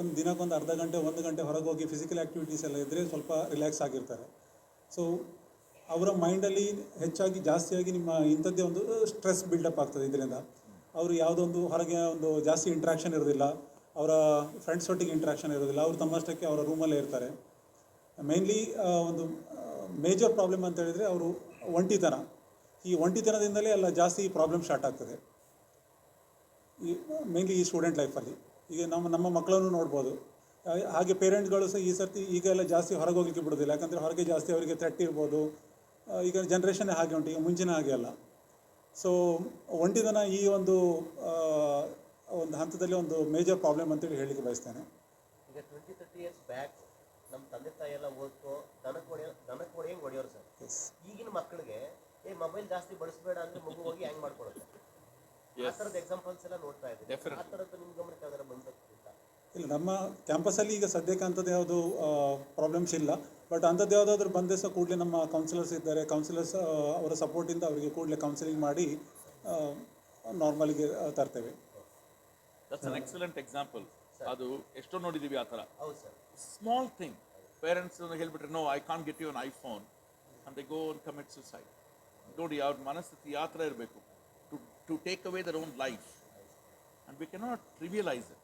ಒಂದು ದಿನಕ್ಕೊಂದು ಅರ್ಧ ಗಂಟೆ, ಒಂದು ಗಂಟೆ ಹೊರಗೆ ಹೋಗಿ ಫಿಸಿಕಲ್ ಆ್ಯಕ್ಟಿವಿಟೀಸ್ ಎಲ್ಲ ಇದ್ದರೆ ಸ್ವಲ್ಪ ರಿಲ್ಯಾಕ್ಸ್ ಆಗಿರ್ತಾರೆ. ಸೊ ಅವರ ಮೈಂಡಲ್ಲಿ ಹೆಚ್ಚಾಗಿ, ಜಾಸ್ತಿಯಾಗಿ ನಿಮ್ಮ ಇಂಥದ್ದೇ ಒಂದು ಸ್ಟ್ರೆಸ್ ಬಿಲ್ಡಪ್ ಆಗ್ತದೆ ಇದರಿಂದ. ಅವರು ಯಾವುದೊಂದು ಹೊರಗೆ ಒಂದು ಜಾಸ್ತಿ ಇಂಟ್ರಾಕ್ಷನ್ ಇರೋದಿಲ್ಲ, ಅವರ ಫ್ರೆಂಡ್ಸ್ ಒಟ್ಟಿಗೆ ಇಂಟ್ರಾಕ್ಷನ್ ಇರೋದಿಲ್ಲ, ಅವರು ತಮ್ಮಷ್ಟಕ್ಕೆ ಅವರ ರೂಮಲ್ಲೇ ಇರ್ತಾರೆ. ಮೇನ್ಲಿ ಒಂದು ಮೇಜರ್ ಪ್ರಾಬ್ಲಮ್ ಅಂತ ಹೇಳಿದರೆ ಅವರು ಒಂಟಿತನ. ಈ ಒಂಟಿತನದಿಂದಲೇ ಎಲ್ಲ ಜಾಸ್ತಿ ಪ್ರಾಬ್ಲಮ್ ಸ್ಟಾರ್ಟ್ ಆಗ್ತದೆ. ಈ ಮೇನ್ಲಿ ಈ ಸ್ಟೂಡೆಂಟ್ ಲೈಫಲ್ಲಿ ಈಗ ನಮ್ಮ ನಮ್ಮ ಮಕ್ಕಳನ್ನು ನೋಡ್ಬೋದು. ಹಾಗೆ ಪೇರೆಂಟ್ಗಳು ಸಹ ಈ ಸರ್ತಿ ಈಗ ಎಲ್ಲ ಜಾಸ್ತಿ ಹೊರಗೆ ಹೋಗ್ಲಿಕ್ಕೆ ಬಿಡೋದಿಲ್ಲ. ಯಾಕಂದರೆ ಹೊರಗೆ ಜಾಸ್ತಿ ಅವರಿಗೆ ಥ್ರೆಟ್ ಇರ್ಬೋದು. ಈಗ ಜನ್ರೇಷನ್ ಹಾಗೆ ಉಂಟು ಈಗ ಮುಂಚಿನ ಹಾಗೆ ಅಲ್ಲ. ಸೊ ಒಂಟಿದನ ಈ ಒಂದು ಒಂದು ಹಂತದಲ್ಲಿ ಒಂದು ಮೇಜರ್ ಪ್ರಾಬ್ಲಮ್ ಅಂತೇಳಿ ಹೇಳಲಿಕ್ಕೆ ಬಯಸ್ತೇನೆ. ಈಗ ಟ್ವೆಂಟಿ ತರ್ಟಿ ಇಯರ್ಸ್ ಬ್ಯಾಕ್ ನಮ್ಮ ತಂದೆ ತಾಯಿ ಎಲ್ಲ ಓದ್ಕೋ ದನಕ್ಕೆ ಹೊಡೆಯೋ ದನಕ್ಕೆ ಹೊಡೆಯಂಗೆ ಹೊಡೆಯೋರು ಸರ್? ಈಗಿನ ಮಕ್ಕಳಿಗೆ ಏ ಮೊಬೈಲ್ ಜಾಸ್ತಿ ಬಳಸಬೇಡ ಅಂದ್ರೆ ಮಗು ಹೋಗಿ ಹ್ಯಾಂಗ್ ಮಾಡ್ಕೊಡುತ್ತೆ ಆ ಥರದ ಎಕ್ಸಾಂಪಲ್ಸ್ ಎಲ್ಲ ನೋಡ್ತಾ ಇದ್ದೀವಿ Definitely. ಆ ಥರದ್ದು ನಿಮ್ಮ ಗಮನಕ್ಕೆ ಯಾವ್ದಾರ ಇಲ್ಲ ನಮ್ಮ ಕ್ಯಾಂಪಸಲ್ಲಿ ಈಗ ಸದ್ಯಕ್ಕೆ ಅಂಥದ್ದು ಯಾವುದು ಪ್ರಾಬ್ಲಮ್ಸ್ ಇಲ್ಲ. ಬಟ್ ಅಂಥದ್ದು ಯಾವುದಾದ್ರೂ ಬಂದೇ ಸಹ ಕೂಡಲೇ ನಮ್ಮ ಕೌನ್ಸಿಲರ್ಸ್ ಇದ್ದಾರೆ. ಕೌನ್ಸಿಲರ್ಸ್ ಅವರ ಸಪೋರ್ಟಿಂದ ಅವರಿಗೆ ಕೂಡಲೇ ಕೌನ್ಸಿಲಿಂಗ್ ಮಾಡಿ ನಾರ್ಮಲಿಗೆ ತರ್ತೇವೆ. ದಟ್ಸ್ ಅನ್ ಎಕ್ಸಲೆಂಟ್ ಎಕ್ಸಾಂಪಲ್ ಅದು ಎಷ್ಟೋ ನೋಡಿದೀವಿ ಆ ಥರ. ಹೌದು ಸರ್ ಸ್ಮಾಲ್ ಥಿಂಗ್ ಪೇರೆಂಟ್ಸ್ ಹೇಳ್ಬಿಟ್ರೆ no I can get you an iPhone and they go commit suicide ನೋಡಿ ಅವ್ರ ಮನಸ್ಥಿತಿ ಯಾವ ಥರ ಇರಬೇಕು? to, take away their own life. And we cannot trivialize it.